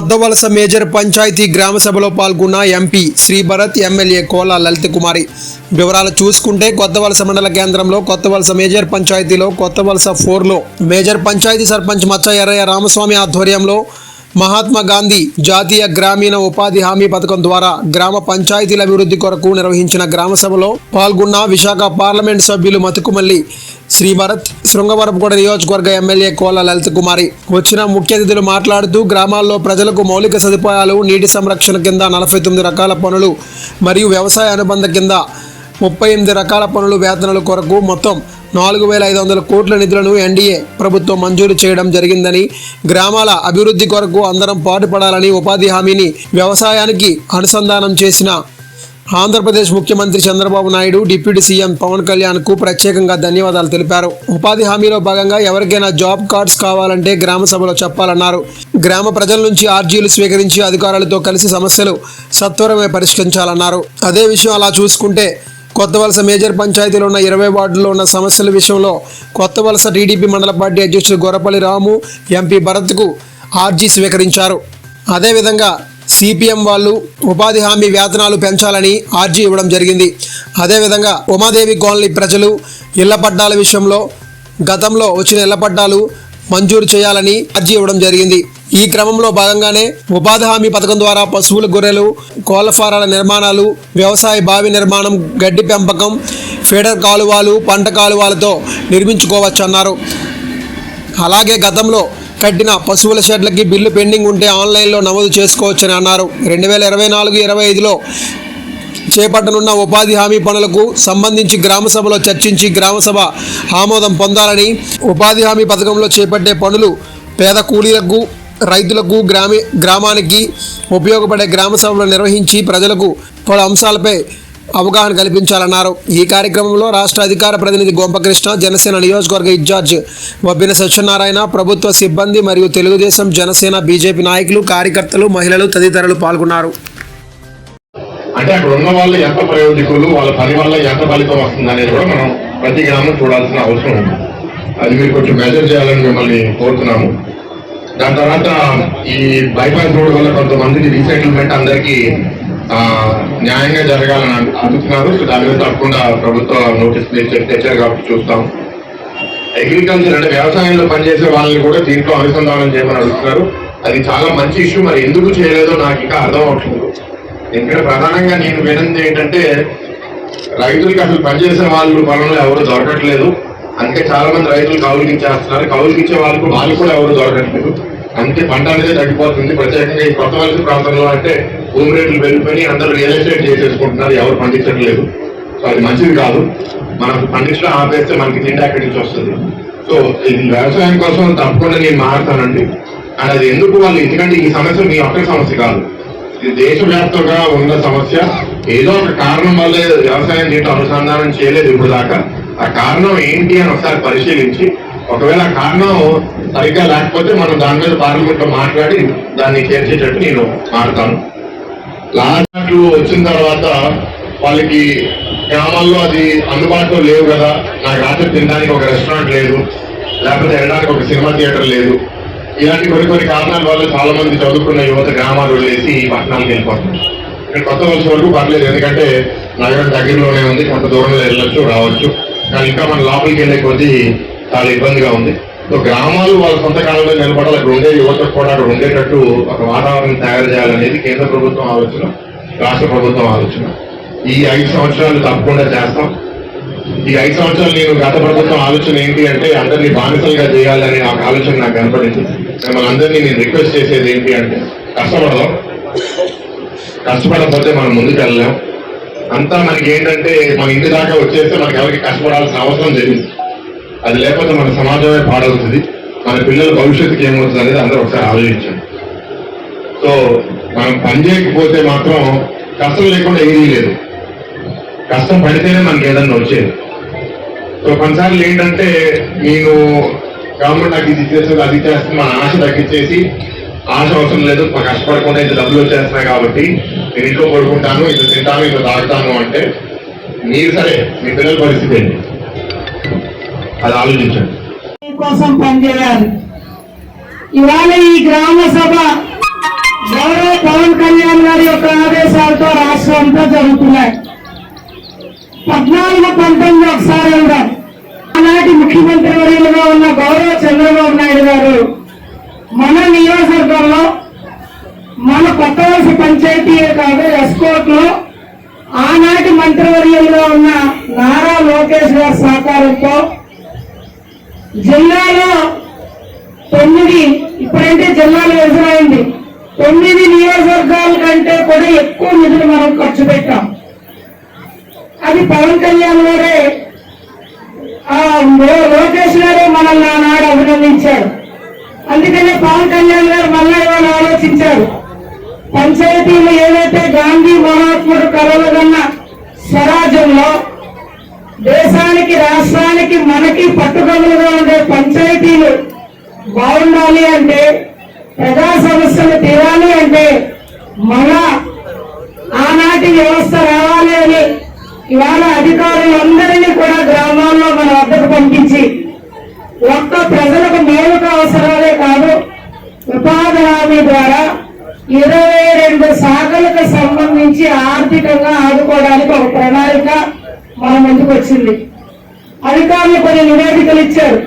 Kothavalasa major panchayat గ్రామ సభలో పాల్గొన్న ఎంపీ శ్రీ భరత్ ఎమ్మెల్యే కోలా లలిత కుమారి. వివరాలు చూసుకుంటే కొత్తవలస మండల కేంద్రంలో కొత్తవలస మేజర్ పంచాయతీలో కొత్తవలస ఫోర్లో. మేజర్ పంచాయతీ సర్పంచ్ మచ్చ ఎర్రయ్య రామస్వామి ఆధ్వర్యంలో మహాత్మా గాంధీ జాతీయ గ్రామీణ ఉపాధి హామీ పథకం ద్వారా గ్రామ పంచాయతీల అభివృద్ధి కొరకు నిర్వహించిన గ్రామ సభలో పాల్గొన్న విశాఖ పార్లమెంట్ సభ్యులు మతుకుమల్లి శ్రీ భరత్ శృంగవరపుకోట నియోజకవర్గ ఎమ్మెల్యే కోల లలిత కుమారి వచ్చిన ముఖ్య అతిథులు మాట్లాడుతూ గ్రామాల్లో ప్రజలకు మౌలిక సదుపాయాలు నీటి సంరక్షణ కింద నలభై తొమ్మిది రకాల పనులు మరియు వ్యవసాయ అనుబంధ కింద ముప్పై ఎనిమిది రకాల పనులు వేతనాల కొరకు మొత్తం నాలుగు వేల ఐదు వందల కోట్ల నిధులను ఎన్డీఏ ప్రభుత్వం మంజూరు చేయడం జరిగిందని గ్రామాల అభివృద్ధి కొరకు అందరం పాటుపడాలని ఉపాధి హామీని వ్యవసాయానికి అనుసంధానం చేసిన ఆంధ్రప్రదేశ్ ముఖ్యమంత్రి చంద్రబాబు నాయుడు డిప్యూటీ సీఎం పవన్ కళ్యాణ్కు ప్రత్యేకంగా ధన్యవాదాలు తెలిపారు. ఉపాధి హామీలో భాగంగా ఎవరికైనా జాబ్ కార్డ్స్ కావాలంటే గ్రామ సభలో చెప్పాలన్నారు. గ్రామ ప్రజల నుంచి ఆర్జీలు స్వీకరించి అధికారులతో కలిసి సమస్యలు సత్వరమే పరిష్కరించాలన్నారు. అదే విషయం అలా చూసుకుంటే కొత్త వలస మేజర్ పంచాయతీలో ఉన్న ఇరవై వార్డుల్లో ఉన్న సమస్యల విషయంలో కొత్త వలస టీడీపీ మండల పార్టీ అధ్యక్షుడు గొర్రపల్లి రాము ఎంపీ భరత్కు ఆర్జీ స్వీకరించారు. అదేవిధంగా సిపిఎం వాళ్ళు ఉపాధి హామీ వేతనాలు పెంచాలని ఆర్జీ ఇవ్వడం జరిగింది. అదేవిధంగా ఉమాదేవి కాలనీ ప్రజలు ఇళ్ళ పట్టాల విషయంలో గతంలో వచ్చిన ఇళ్ళ పట్టాలు మంజూరు చేయాలని అర్జీ ఇవ్వడం జరిగింది. ఈ క్రమంలో భాగంగానే ఉపాధి హామీ పథకం ద్వారా పశువుల గొర్రెలు కోళ్ళ ఫారాల నిర్మాణాలు వ్యవసాయ బావి నిర్మాణం గడ్డి పెంపకం ఫీడర్ కాలువలు పంట కాలువలతో నిర్మించుకోవచ్చు అన్నారు అలాగే గతంలో కట్టిన పశువుల షెడ్లకి బిల్లు పెండింగ్ ఉంటే ఆన్లైన్లో నమోదు చేసుకోవచ్చని అన్నారు. రెండు వేల ఇరవై నాలుగు ఇరవై ఐదులో చేపట్టనున్న ఉపాధి హామీ పనులకు సంబంధించి గ్రామసభలో చర్చించి గ్రామసభ ఆమోదం పొందాలని ఉపాధి హామీ పథకంలో చేపట్టే పనులు పేద కూలీలకు రైతులకు గ్రామీ గ్రామానికి ఉపయోగపడే గ్రామ సభలు నిర్వహించి ప్రజలకు పలు అంశాలపై అవగాహన కల్పించాలన్నారు. ఈ కార్యక్రమంలో రాష్ట్ర అధికార ప్రతినిధి గోంపకృష్ణ జనసేన నియోజకవర్గ ఇన్ఛార్జ్ వబ్బిన సత్యనారాయణ ప్రభుత్వ సిబ్బంది మరియు తెలుగుదేశం జనసేన బీజేపీ నాయకులు కార్యకర్తలు మహిళలు తదితరులు పాల్గొన్నారు. అంటే అక్కడ ఉన్న వాళ్ళు ఎంత ప్రయోజకులు వాళ్ళ పని వల్ల ఎంత ఫలితం వస్తుంది అనేది కూడా మనం ప్రతి గ్రామం చూడాల్సిన అవసరం ఉంది. అది మీరు కొంచెం మెజర్ చేయాలని మిమ్మల్ని కోరుతున్నాము. దాని తర్వాత ఈ బైపాస్ రోడ్ వల్ల కొంతమందికి రీసెటిల్మెంట్ అందరికీ న్యాయంగా జరగాలని అనుకున్నారు అనుకుంటున్నారు దాని మీద తప్పకుండా ప్రభుత్వ నోటీస్ తెచ్చారు కాబట్టి చూస్తాం. అగ్రికల్చర్ అంటే వ్యవసాయంలో పనిచేసే వాళ్ళని కూడా దీంట్లో అనుసంధానం చేయమని అడుగుతున్నారు. అది చాలా మంచి ఇష్యూ మరి ఎందుకు చేయలేదో నాకు ఇంకా అర్థం అవట్లేదు. ఎందుకంటే ప్రధానంగా నేను వినంది ఏంటంటే రైతులకి అసలు పనిచేసే వాళ్ళు పొలంలో ఎవరు దొరకట్లేదు. అందుకే చాలా మంది రైతులు కౌలుకి ఇచ్చేస్తున్నారు. కౌలుకి ఇచ్చే వాళ్ళకు వాళ్ళు కూడా ఎవరు దొరకట్లేదు. అందుకే పంట అనేది తగ్గిపోతుంది. ప్రత్యేకంగా ఈ కొత్త వలస ప్రాంతంలో అంటే భూమి రేట్లు పెరిగిపోయి అందరూ రియల్ ఎస్టేట్ చేసేసుకుంటున్నారు ఎవరు పండించట్లేదు. సో అది మంచిది కాదు. మనకు పండించడం ఆపేస్తే మనకి తిండి అక్కడి నుంచి వస్తుంది. సో ఇది వ్యవసాయం కోసం తప్పకుండా నేను మారుతానండి. అండ్ అది ఎందుకు వాళ్ళు ఎందుకంటే ఈ సమస్య మీ ఒక్క సమస్య కాదు. ఇది దేశవ్యాప్తంగా ఉన్న సమస్య ఏదో ఒక కారణం వల్లే వ్యవసాయం దీంట్లో అనుసంధానం చేయలేదు ఇప్పుడు దాకా. ఆ కారణం ఏంటి అని ఒకసారి పరిశీలించి ఒకవేళ ఆ కారణం సరిగ్గా లేకపోతే మనం దాని మీద పార్లమెంట్లో మాట్లాడి దాన్ని చేర్చేటట్టు నేను మారుతాను. లాస్ట్ వచ్చిన తర్వాత వాళ్ళకి గ్రామాల్లో అది అందుబాటులో లేవు కదా. నాకు రాత్రి తినడానికి ఒక రెస్టారెంట్ లేదు. లేకపోతే వెళ్ళడానికి ఒక సినిమా థియేటర్ లేదు. ఇలాంటి కొన్ని కొన్ని కారణాల వల్ల చాలా మంది చదువుకున్న యువత గ్రామాలు వదిలేసి ఈ పట్టణాలకు వెళ్ళిపోతున్నారు. ఇక్కడ కొత్త వచ్చే వరకు పర్లేదు. ఎందుకంటే నగరం దగ్గరలోనే ఉంది. కొంత దూరంలో వెళ్ళొచ్చు రావచ్చు. కానీ ఇంకా మన లోపలికి వెళ్ళే కొద్దీ చాలా ఇబ్బందిగా ఉంది. గ్రామాలు వాళ్ళ సొంత కాలంలో నిలబడాలి. అక్కడ ఉండే యువతకు కూడా అక్కడ ఉండేటట్టు ఒక వాతావరణం తయారు చేయాలనేది కేంద్ర ప్రభుత్వం ఆలోచన రాష్ట్ర ప్రభుత్వం ఆలోచన. ఈ ఐదు సంవత్సరాలు తప్పకుండా చేస్తాం. ఈ ఐదు సంవత్సరాలు నేను గత ప్రభుత్వం ఆలోచన ఏంటి అంటే అందరినీ బానిసలుగా చేయాలనే ఒక ఆలోచన నాకు కనపడింది. మిమ్మల్ని అందరినీ నేను రిక్వెస్ట్ చేసేది ఏంటి అంటే కష్టపడదాం. కష్టపడకపోతే మనం ముందుకు వెళ్ళలేం. అంతా మనకి ఏంటంటే మన ఇంటి దాకా వచ్చేస్తే మనకి ఎవరికి కష్టపడాల్సిన అవసరం తెలియదు అది లేకపోతే మన సమాజమే పాడవుతుంది. మన పిల్లల భవిష్యత్తుకి ఏమవుతుంది అనేది అందరూ ఒకసారి ఆలోచించండి. సో మనం పని చేయకపోతే మాత్రం కష్టం లేకుండా ఏమీ లేదు. కష్టం పడితేనే మనకి ఏదన్నా వచ్చేది. సో కొన్నిసార్లు ఏంటంటే నేను గవర్నమెంట్ నాకు ఇది చేస్తుంది అది చేస్తుంది మన ఆశ తగ్గించేసి ఆశ అవసరం లేదు కష్టపడకుండా ఇంత డబ్బులు వచ్చేస్తున్నాయి కాబట్టి నేను ఇంట్లో పడుకుంటాను ఇంత తింటాను ఇంత తాగుతాను అంటే మీరు సరే మీ పిల్లల పరిస్థితి ఏంటి? అది ఆలోచించండి. కోసం పనిచేయాలి. ఇవాళ ఈ గ్రామ సభ గౌరవ పవన్ కళ్యాణ్ గారి యొక్క ఆదేశాలతో రాష్ట్రం అంతా జరుగుతున్నాయి. పద్నాలుగు పంతొమ్మిది ఒకసారి వెళ్దాం ఆనాటి ముఖ్యమంత్రి వర్యులుగా ఉన్న గౌరవ చంద్రబాబు నాయుడు గారు మన నియోజకవర్గంలో మన కొత్త వలస పంచాయతీ కాదు ఎస్కోట్లో ఆనాటి మంత్రివర్యులుగా ఉన్న నారా లోకేష్ గారి సహకారంతో జిల్లాలో తొమ్మిది ఇప్పుడంటే జిల్లాలు ఎదురైంది తొమ్మిది నియోజకవర్గాల కంటే కూడా ఎక్కువ నిధులు మనం ఖర్చు పెట్టాం. అది పవన్ కళ్యాణ్ గారే లోకేష్ గారే మనల్ని ఆనాడు అభినందించారు. అందుకనే పవన్ కళ్యాణ్ గారు మళ్ళా ఇవాళ ఆలోచించారు. పంచాయతీలు ఏదైతే గాంధీ మహాత్ముడు కలలుగన్న స్వరాజ్యంలో దేశానికి రాష్ట్రానికి మనకి పట్టుదలగా ఉండే పంచాయతీలు బాగుండాలి అంటే ప్రజా సమస్యలు తీరాలి అంటే మన ఆనాటి వ్యవస్థ రావాలి అని ఇవాళ అధికారులందరినీ కూడా గ్రామాల్లో మన వద్దకు పంపించి ఒక్క ప్రజలకు మౌలిక అవసరాలే కాదు ఉపాధి హామీ ద్వారా ఇరవై రెండు శాఖలకు సంబంధించి ఆర్థికంగా ఆదుకోవడానికి ఒక ప్రణాళిక మన ముందుకు వచ్చింది. అధికారులు కొన్ని నివేదికలు ఇచ్చారు.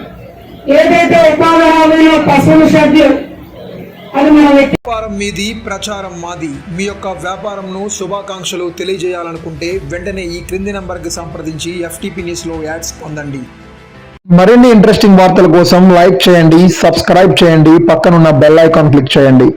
ఏదైతే ఉపాధి హామీలో పశువుల షెడ్లు అది మనం ఎట్టి వ్యాపారం మీది ప్రచారం మాది. మీ యొక్క వ్యాపారంను శుభాకాంక్షలు తెలియజేయాలనుకుంటే వెంటనే ఈ క్రింది నంబర్కి సంప్రదించి ఎఫ్టీపీ న్యూస్లో యాడ్స్ పొందండి. మరిన్ని ఇంట్రెస్టింగ్ వార్తల కోసం లైక్ చేయండి సబ్స్క్రైబ్ చేయండి పక్కనున్న బెల్ ఐకాన్ క్లిక్ చేయండి.